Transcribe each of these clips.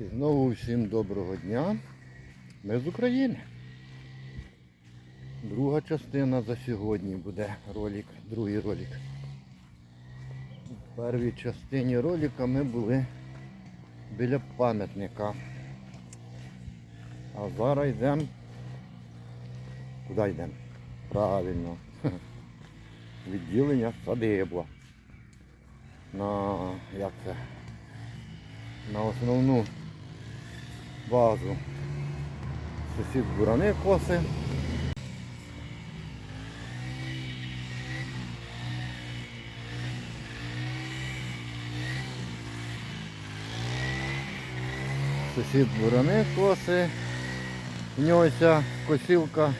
І знову всім доброго дня. Ми з України. Друга частина за сьогодні буде ролик, другий ролик. У першій частині ролика ми були біля пам'ятника. А зараз йдемо. Куди йдемо? Правильно. Відділення садибла. На як це? на основну базу. Сусід бурани коси. Сусід бурани коси. У нього ця косілка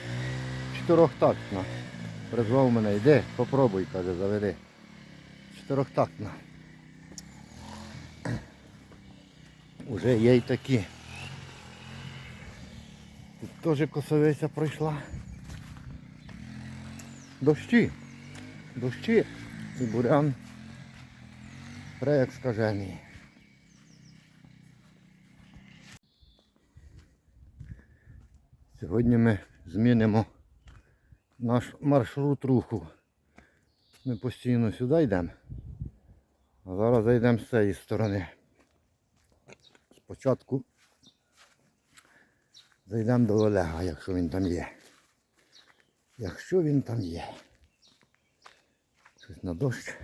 чотирьохтактна. Призвав мене, йди, попробуй, каже, заведи. Чотирьохтактна. Уже є й такі. Тут теж косовиця пройшла. Дощі. Дощі. І бурян. Як скажений. Сьогодні ми змінимо наш маршрут руху. Ми постійно сюди йдемо. А зараз зайдемо з цієї сторони. Спочатку зайдемо до Олега, якщо він там є. Якщо він там є. Щось на дощ.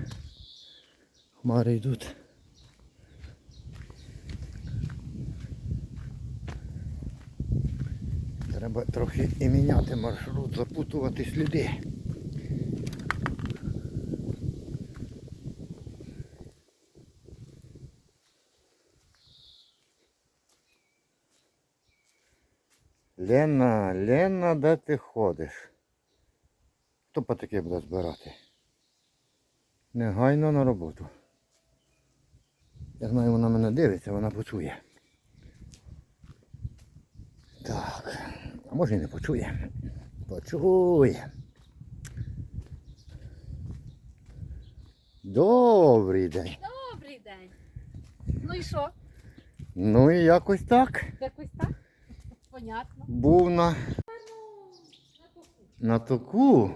Хмари йдуть. Треба трохи і міняти маршрут, запутувати сліди. Лена, Лена, де ти ходиш? Хто по таке буде збирати? Негайно на роботу. Я знаю, вона мене дивиться, вона почує. Так, а може і не почує. Почує. Добрий день. Добрий день. Ну і що? Ну і якось так. Якось так? Понятно. Був на, на току.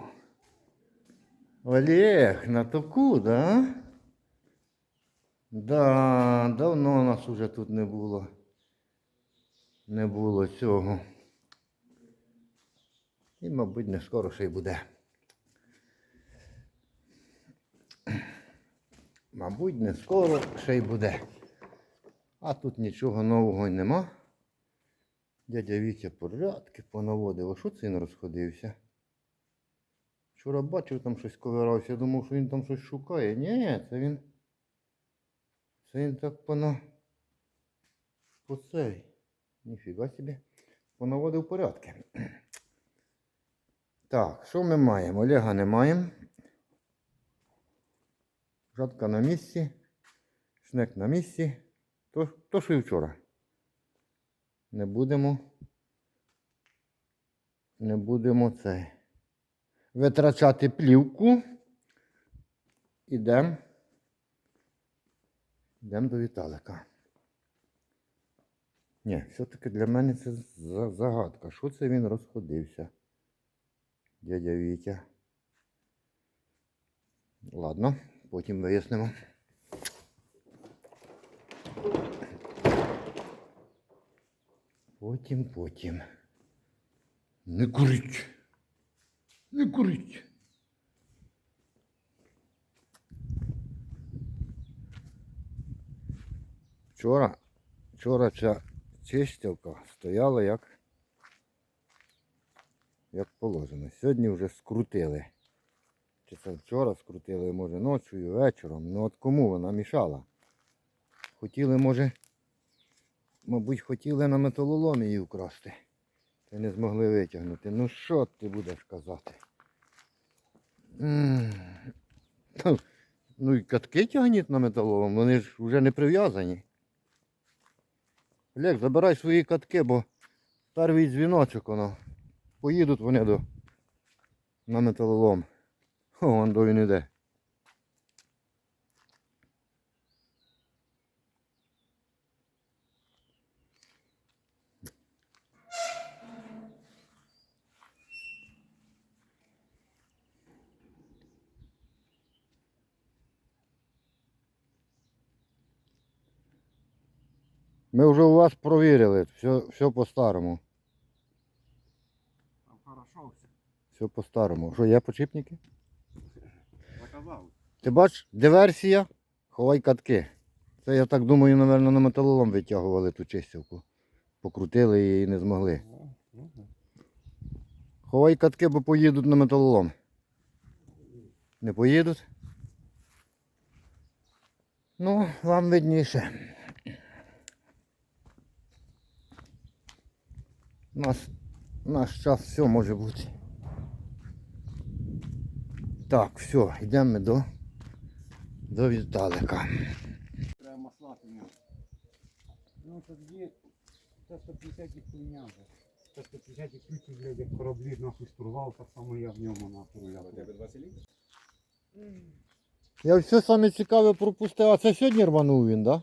Олег, на току, да? Да, давно нас уже тут не було. Не було цього. І, мабуть, не скоро ще й буде. Мабуть, не скоро ще й буде. А тут нічого нового нема. Дядя Вітя порядки понаводив. А що це він розходився? Вчора бачив там щось ковирався, я думав, що він там щось шукає. Ні, це він. Це він так пона. По цей. Ніфіга собі. Понаводив порядки. Так, що ми маємо? Олега не маємо. Жатка на місці. Шнек на місці. То, то що і вчора. Не будемо. Не будемо це. Витрачати плівку. Ідемо. Йдемо до Віталика. Ні, все-таки для мене це загадка. Що це він розходився? Дядя Вітя. Ладно, потім вияснимо. Потім, потім. Не курить. Не курить. Вчора, вчора ця чистівка стояла як, як положено. Сьогодні вже скрутили. Чи це вчора скрутили, може ночі, вечором. Ну от кому вона мішала? Хотіли, може, мабуть, хотіли на металоломі її вкрасти. Та не змогли витягнути. Ну що ти будеш казати? Ну і катки тягніть на металолом, вони ж вже не прив'язані. Олег, забирай свої катки, бо перший дзвіночок воно. Поїдуть вони до на металолом. О, вон до він іде. Ми вже у вас провірили, все, все по-старому. Там хорошо все. Все по-старому. Що, є почіпники? Заказав. Ти бач, диверсія, ховай катки. Це, я так думаю, напевно, на металолом витягували ту чистівку. Покрутили її і не змогли. Ховай катки, бо поїдуть на металолом. Не поїдуть? Ну, вам видніше. У нас наш час все може бути. Так, все, йдемо ми до, до Віталика. Треба масла підняти. Ну тоді це 150 і. Це 150 і ключі, блядь, як кораблі нахуй штурвал, так само я в ньому нахуй. Я тебе 20 літрів? Я все саме цікаве пропустив, а це сьогодні рванув він, так?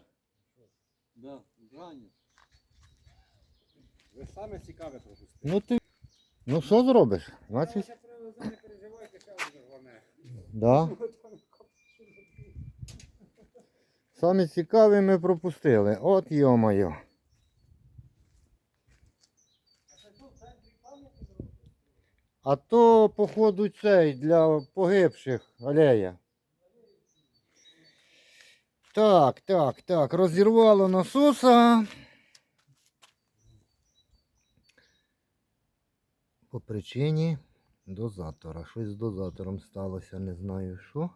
Да, Жаня. Ви саме цікаве пропустили. Ну ти. Ну що зробиш? Значить, не переживайте, ще один рване. да. Саме цікаве ми пропустили. От йо-моє. А то, походу, цей для погибших алея. Так, так, так. Розірвало насоса. По причині дозатора. Щось з дозатором сталося, не знаю що.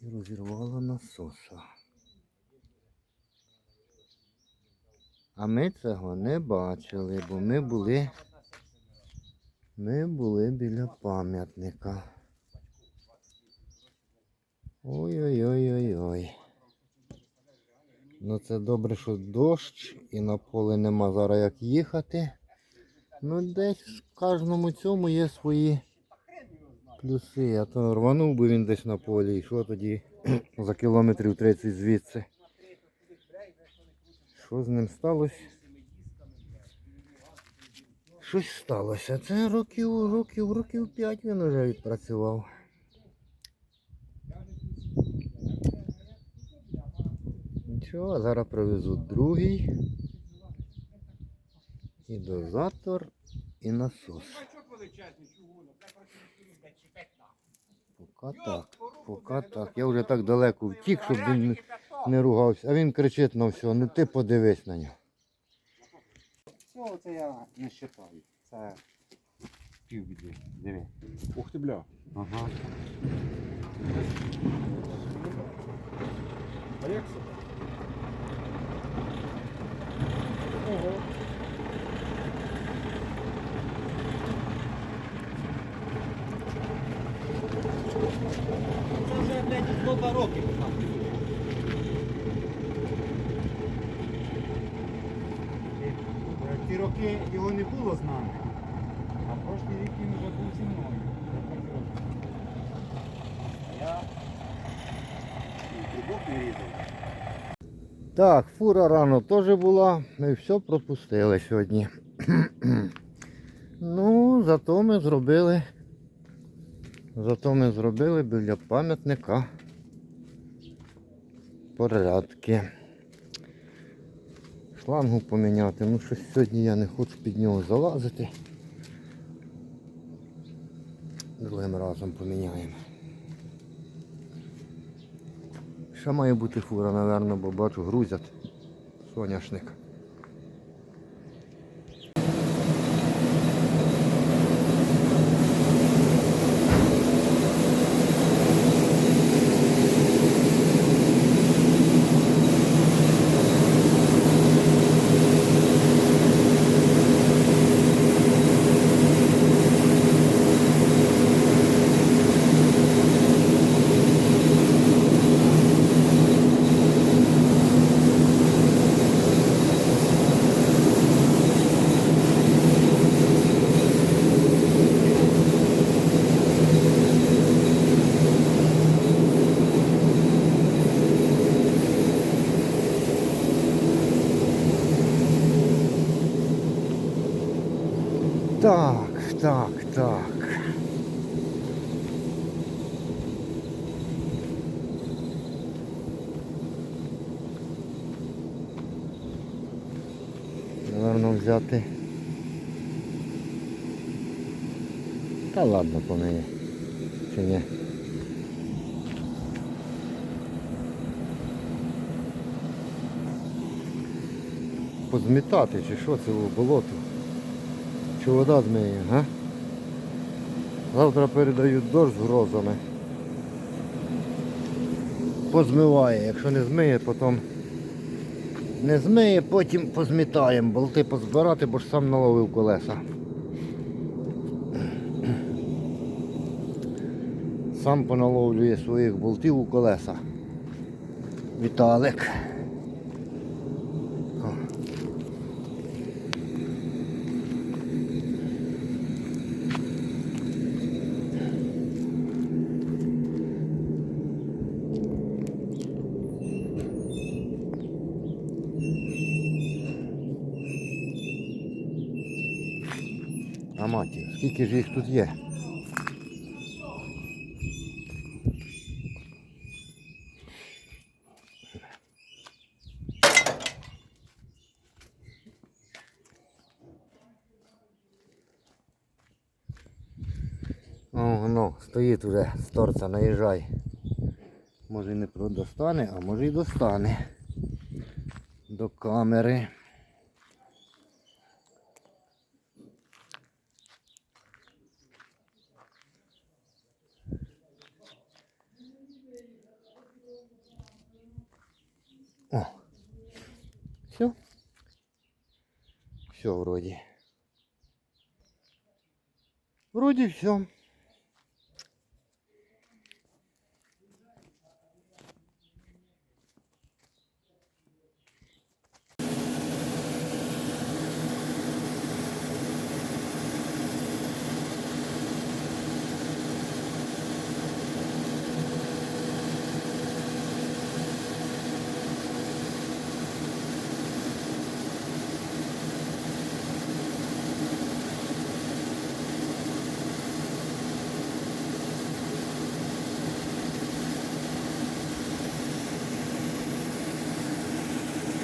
І розірвало насоса. А ми цього не бачили, бо ми були. Ми були біля пам'ятника. Ой-ой-ой-ой-ой. Ну це добре, що дощ і на поле нема зараз як їхати. Ну десь в кожному цьому є свої плюси. А то рванув би він десь на полі і що тоді за кілометрів 30 звідси. Що з ним сталося? Щось сталося. Це років, років, років 5 він вже відпрацював. Нічого, зараз привезуть другий. І дозатор, і насос. Поки так, поки так. Я вже так далеко втік, щоб він не- ругався. А він кричить на все, ну ти подивись на нього. Все, це я не вважаю. Це півбіди. Диви. Ух ти бля. Ага. А як це? Ого. Це вже, блядь, до два роки. Е, Ті роки його не було з нами. А прошлий рік він вже був зі мною. Я трубок не різав. Так, фура рано теж була. Ми все пропустили сьогодні. ну, зато ми зробили. Зато ми зробили біля пам'ятника порядки. Шлангу поміняти. Ну щось сьогодні я не хочу під нього залазити. Другим разом поміняємо. Ще має бути фура, напевно, бо бачу грузять соняшник. Так, так, так. напевно, взяти. Та ладно по неї. Чи ні? Позмітати чи що це болото? Чи вода змиє, га? Завтра передають дощ з грозами. Позмиває, якщо не змиє, потім не змиє, потім позмітаємо, болти позбирати, бо ж сам наловив колеса. Сам поналовлює своїх болтів у колеса. Віталик. А маті, скільки ж їх тут є? О, ну, стоїть уже з торця, наїжджай. Може і не продостане, а може і достане. До камери. О. Все. Все вроде. Вроде все.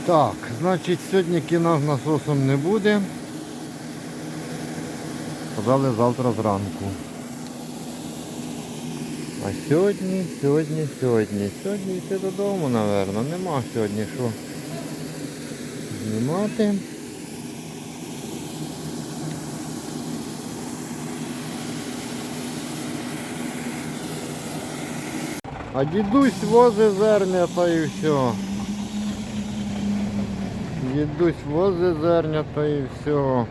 Так, значить сьогодні кіна з насосом не буде. Казали завтра зранку. А сьогодні, сьогодні, сьогодні. Сьогодні йти додому, напевно. Нема сьогодні що знімати. А дідусь возить зерня та і все. Дідусь возить зерня та і все.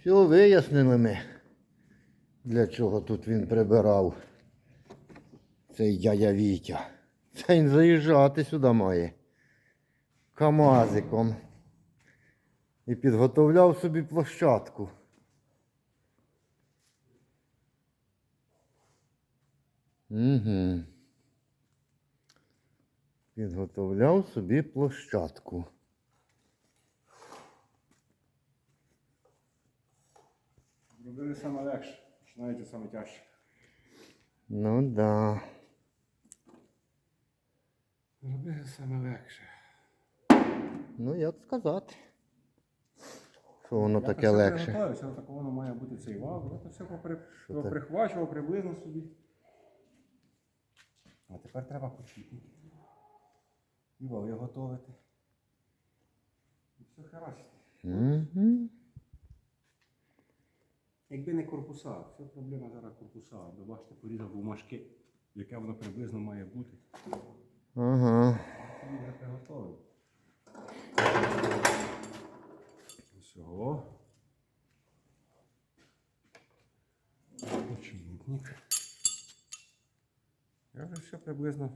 Все вияснили ми, для чого тут він прибирав. Цей дядя Вітя. Це він заїжджати сюди має. Камазиком. І підготовляв собі площадку. Угу. Підготовляв собі площадку. Робили саме легше, починається саме тяжче. Ну да. Робили саме легше. Ну як сказати. Що воно Я таке легше. приготувався, так воно має бути цей вал. Я це все попри... Прихвачував приблизно собі. А тепер треба почити. І вали готувати. І все хорошо. Угу. Якби не корпуса, вся проблема зараз корпуса. Ви бачите, порізав бумажки, яке воно приблизно має бути. Ага. Тоді вже приготовив. Всього. Очевидник. Я вже все приблизно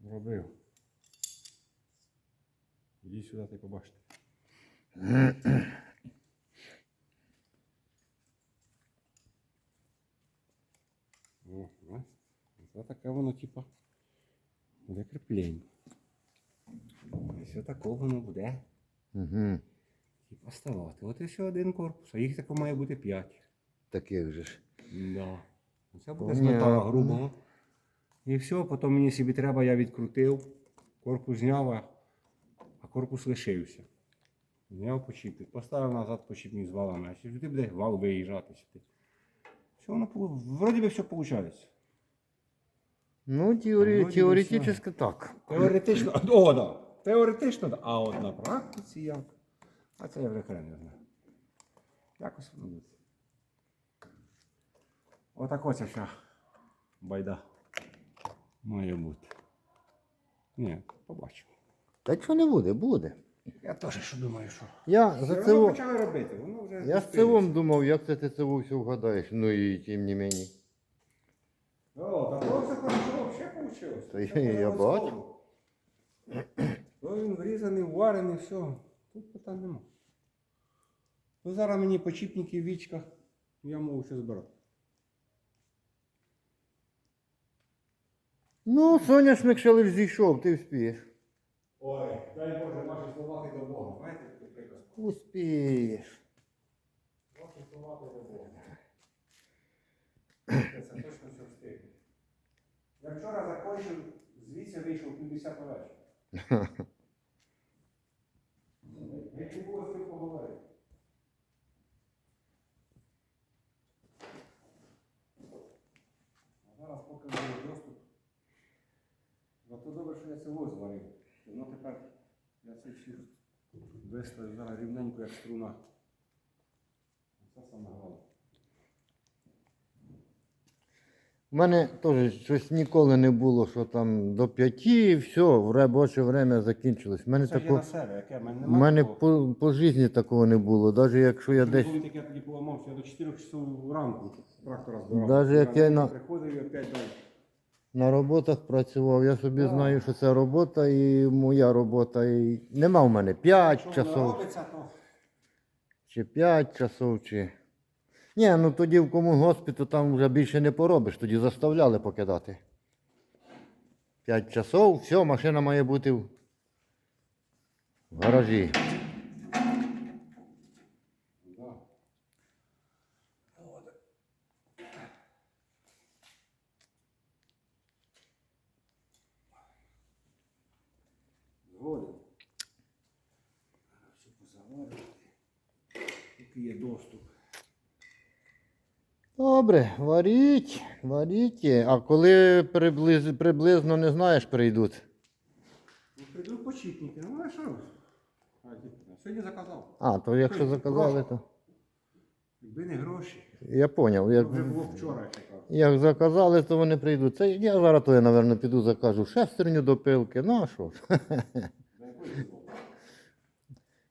зробив. Ідіть сюди та й побачите. О, о, Це таке воно, типа, Буде кріплення. Ось отако воно буде. Угу. Типа ставати. От і один корпус, а їх тако має бути 5. Таких же ж. Да. Це буде з грубого. І все, потім мені собі треба, я відкрутив, корпус зняв, а- а корпус лишився. Зняв почіпник, поставив назад почіпник з валами, а сюди буде вал виїжджати сюди. Все, воно вроді би все виходить. Ну, теорі... Вроді би теоретично так. Теоретично, о, да. Теоретично, да. а от на практиці як? А це я вже хрен не знаю. Якось воно. Отак ось вся байда має бути. Ні, побачимо. Та що не буде, буде. Я теж що думаю, що. Я за це. одно почали робити, воно вже. Я з цивом думав, як це ти це все вгадаєш. Ну і тим не мені. О, та то все хорошо, вийшло. Та я- я бачу. Він врізаний, варений, все. Тут питань нема. Ну зараз мені почіпники в вічках, я можу все збирати. Ну, соняшник ще лиш зійшов, ти вспієш. Ой, дай Боже, наші словаки до Бога. Знаєте, такий приказ? Успієш. Наші словаки до Бога. Це точно. Я вчора закончив, звідси вийшов 50 вечора. Як не було з ким поговорити. А зараз поки буде доступ. Зато добре, що я це зварив. Воно тепер я це всі виставив зараз рівненько, як струна. Це саме головне. У мене теж щось ніколи не було, що там до п'яті, і все, в робоче время закінчилось. У мене, Це ж я тако, на себе, яке в мене у немає. мене такого. по, по житті такого не було. Навіть якщо я десь. Коли таке тоді поламався, я до 4 часов ранку трактора збирав. Даже як я на- Приходив і опять далі. На роботах працював, я собі знаю, що це робота і моя робота. І нема в мене 5 Що воно часов, робиться, то чи 5 часов, чи. Ні, ну тоді в кому госпіту там вже більше не поробиш, тоді заставляли покидати. П'ять часов, все, машина має бути в гаражі. да. Згоден. Все позаварювати. Поки є доступ. Добре, варіть, варіть. А коли приблиз, приблизно не знаєш, прийдуть. Ну, прийдуть почіпники, ну а що? А, Сьогодні заказав. А, то якщо заказали, то. Якби не гроші, Я зрозумів. Як, вже було вчора, я як заказали, то вони прийдуть. Це я зараз то я, напевно, піду закажу шестерню до пилки. Ну а що ж?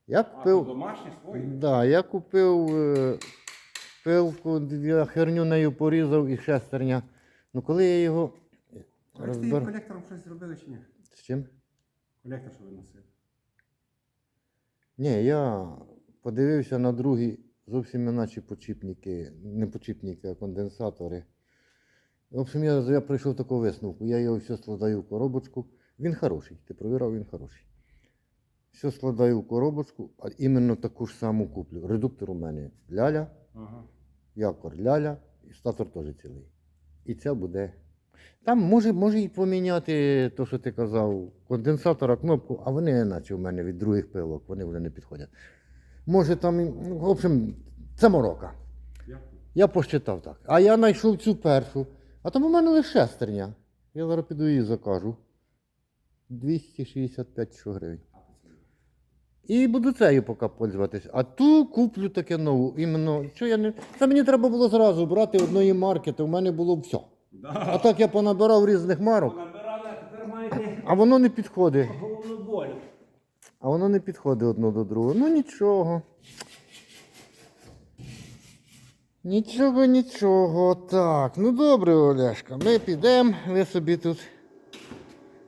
Я А, домашні свої? Да, я купив е, пилку, я херню нею порізав і шестерня. Ну коли я його А Ви з тим розбер... колектором щось зробили чи ні? З чим? Колектор, що ви носили. Ні, я подивився на другі зовсім іначе почіпники, не почіпники, а конденсатори. В общем, я, я прийшов до такого висновку. Я його все складаю в коробочку. Він хороший, ти провірав, він хороший. Все складаю в коробочку, а іменно таку ж саму куплю. Редуктор у мене ляля, Ага. Якор ляля, і статор теж цілий. І це буде. Там може, може і поміняти те, що ти казав, конденсатора, кнопку, а вони наче в мене від других пилок, вони вже не підходять. Може там, ну, в общем, це морока. Я посчитав так. А я знайшов цю першу, а там у мене лише шестерня. Я зараз піду її закажу. 265 гривень. І буду цією поки пользуватись. А ту куплю таке нову. Іменно, що я не... Це мені треба було зразу брати одної марки, то в мене було все. А так я понабирав різних марок, Набирали, а тепер маєте а воно не підходить. головну боль. А воно не підходить одно до другого. Ну нічого. Нічого, нічого. Так, ну добре, Олешка, ми підемо, ви собі тут,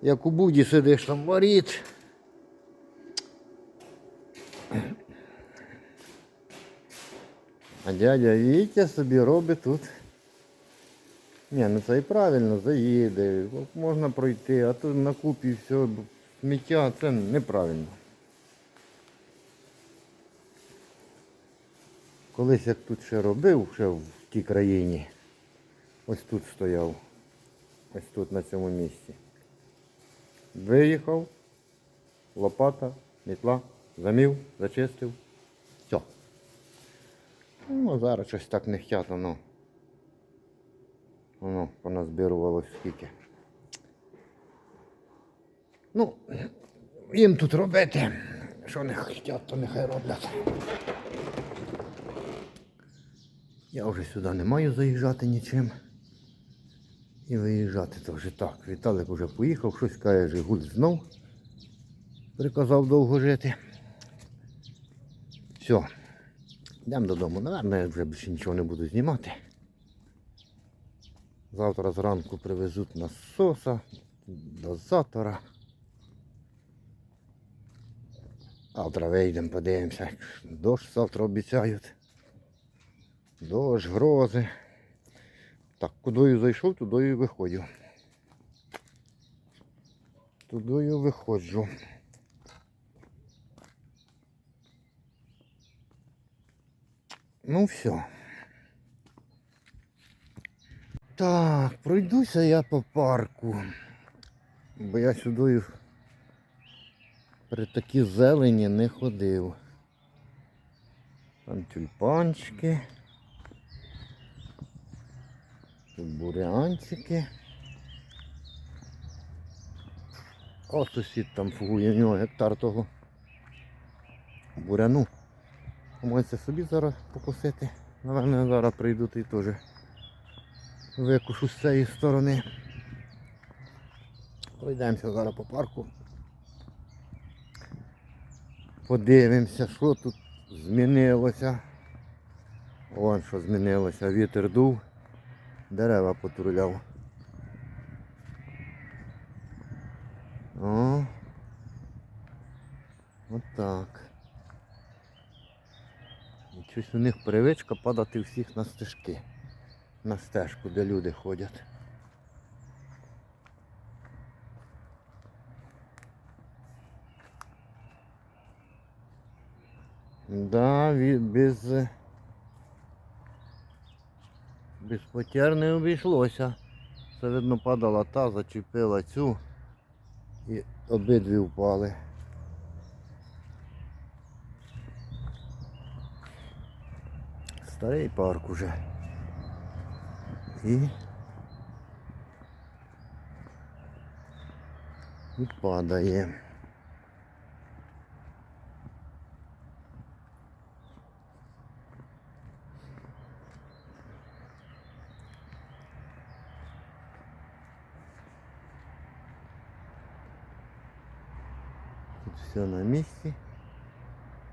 як у буді сидиш там варіть. А дядя Вітя собі робить тут Ні, ну це і правильно, заїде, можна пройти, а то на купі все сміття, це неправильно. Колись як тут ще робив, ще в тій країні, ось тут стояв, ось тут на цьому місці. Виїхав, лопата, мітла, замів, зачистив. Ну, зараз щось так не хотять, воно. Воно поназбирувалось скільки. Ну, їм тут робити. Що не хочуть, то нехай роблять. Я вже сюди не маю заїжджати нічим. І виїжджати теж так. Віталик вже поїхав, щось каже, Жигуль знов. Приказав довго жити. Все. Йдемо додому. Наверно, я вже більше нічого не буду знімати. Завтра зранку привезуть насоса, дозатора. Завтра вийдемо, подивимося. Дощ завтра обіцяють. Дощ, грози. Так, кудою зайшов, тудою виходжу. Тудою виходжу. Ну все. Так, пройдуся я по парку. Бо я сюди при такій зелені не ходив. Там тюльпанчики. Тут бурянчики. О, сусід там фугує, в нього гектар того буряну. Мається собі зараз покусити. Наверно, зараз прийдуть і теж викушу з цієї сторони. Пройдемося зараз по парку. Подивимося, що тут змінилося. Вон що змінилося. Вітер дув, дерева потруляв. О. Отак. Щось у них привичка падати всіх на стежки. На стежку, де люди ходять. Да, без, без потер не обійшлося. Це видно падала та, зачепила цю і обидві впали. Старий парк уже. І, і падає. Тут все на місці.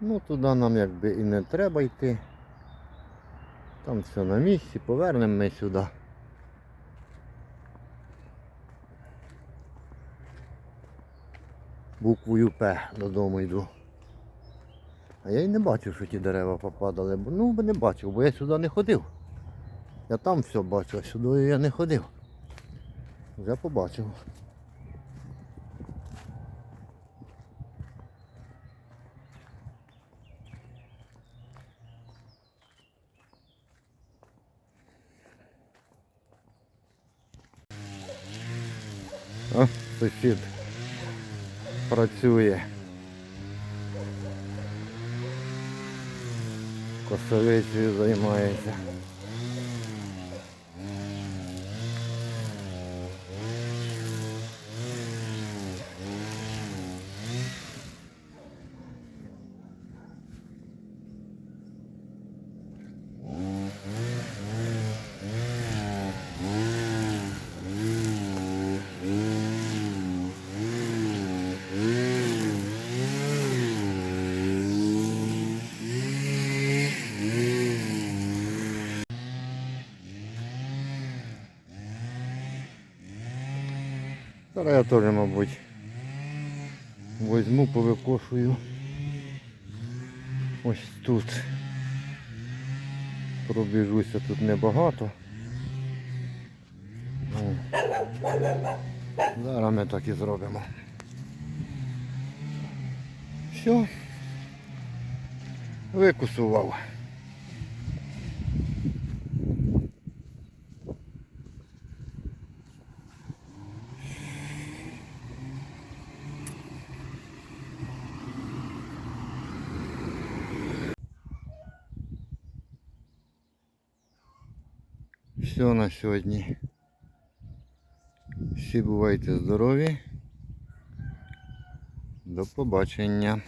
Ну туди нам якби і не треба йти. Там все на місці, повернемо ми сюди. Буквою П додому йду. А я й не бачив, що ті дерева попадали. Ну, бо не бачив, бо я сюди не ходив. Я там все бачив, а сюди я не ходив. Вже побачив. О, сусід працює. Косовицею займається. Зараз я теж, мабуть, возьму, повикошую. Ось тут. Пробіжуся тут небагато. Зараз ми так і зробимо. Все. Викусував. Все на сьогодні. Всі бувайте здорові. До побачення.